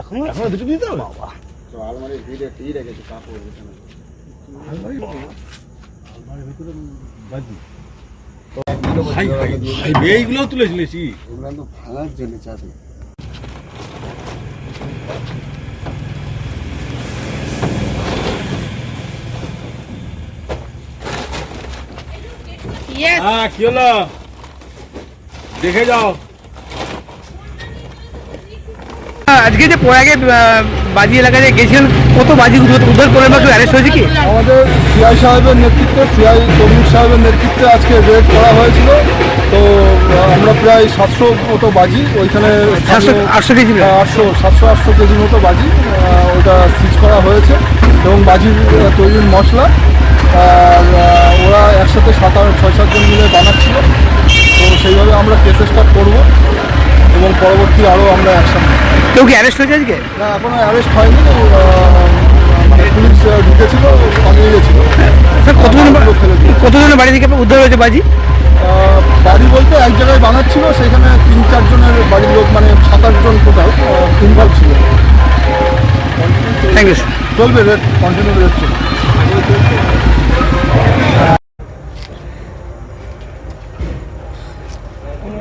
এখনও দুটি দিতে হবে বাবা তো আলমারি ভিড়ে টি রেখেছে কাপড় বিছানা এইগুলো তুলে চলেছি এগুলো তো ভাঙার জন্য চাষে হ্যাঁ কি হলো? দেখে যাও। আজকে যে প্রয়াগে বাজি এলাকায় গেছিলেন কত বাজি উদ্ধার করলেন বা কেউ অ্যারেস্ট হয়েছে কি? আমাদের সিআই সাহেবের নেতৃত্বে সিআই তরুণ সাহেবের নেতৃত্বে আজকে রেড করা হয়েছিল। তো আমরা প্রায় সাতশো মতো বাজি ওইখানে আটশো কেজি হ্যাঁ, আটশো সাতশো আটশো কেজির মতো বাজি ওটা সিজ করা হয়েছে এবং বাজির তৈরির মশলা। আর ওরা একসাথে সাত আট ছয় সাতজন মিলে বানাচ্ছিল। তো সেইভাবে আমরা কেস স্টার্ট করব। এবং পরবর্তী আরও আমরা অ্যাকশন কেউ কি অ্যারেস্ট হয়েছে আজকে? না এখনও অ্যারেস্ট হয়নি মানে পুলিশ ঢুকেছিল পালিয়ে গেছিল। কতজন। কতজনের বাড়ি থেকে উদ্ধার হয়েছে বাজি? বাড়ি বলতে এক জায়গায় বানাচ্ছিল সেখানে তিন চারজনের বাড়ির লোক মানে সাত আটজন টোটাল ইনভলভ ছিল। থ্যাংক ইউ চলবে রেট কন্টিনিউ রেট চলবে।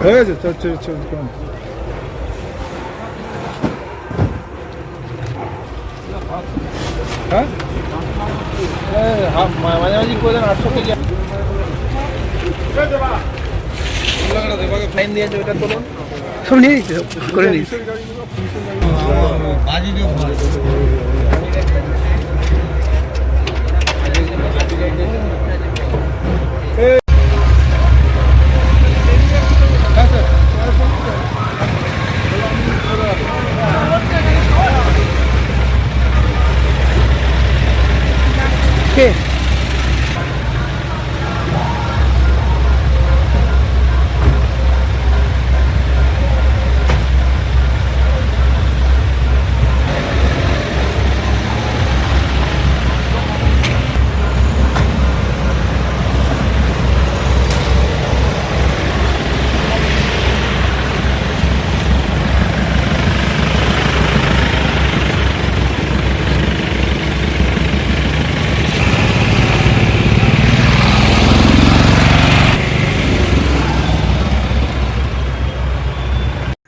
হয়ে গেছে চল চল চল চল হ্যাঁ মাঝামাঝি করে দেন আটশো কেজি ফাইন দিয়েছে ওটা তোলুন সব নিয়ে নিচ্ছি করে নিচ্ছি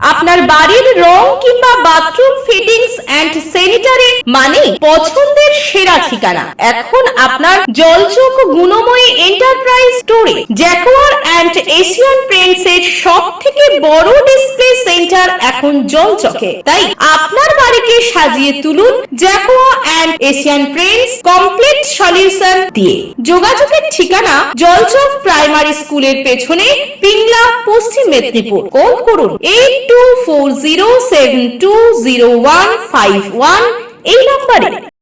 আপনার বাড়ির রং কিংবা বাথরুম ফিটিংস এন্ড স্যানিটারি মানে পছন্দের সেরা ঠিকানা। এখন আপনার জলচক গুণময়ী এন্টারপ্রাইজ স্টোরে জ্যাকোয়ার এন্ড এশিয়ান পেন্টস এর সব থেকে বড় ডিসপ্লে সেন্টার এখন জলচকে। তাই আপনার বাড়িকে সাজিয়ে তুলুন Jaquar and Asian Prince complete solution দিয়ে। যোগাযোগের ঠিকানা জলচক প্রাইমারি স্কুলের পেছনে পিংলা, পশ্চিম মেদিনীপুর। কল করুন এইট এই নম্বরে।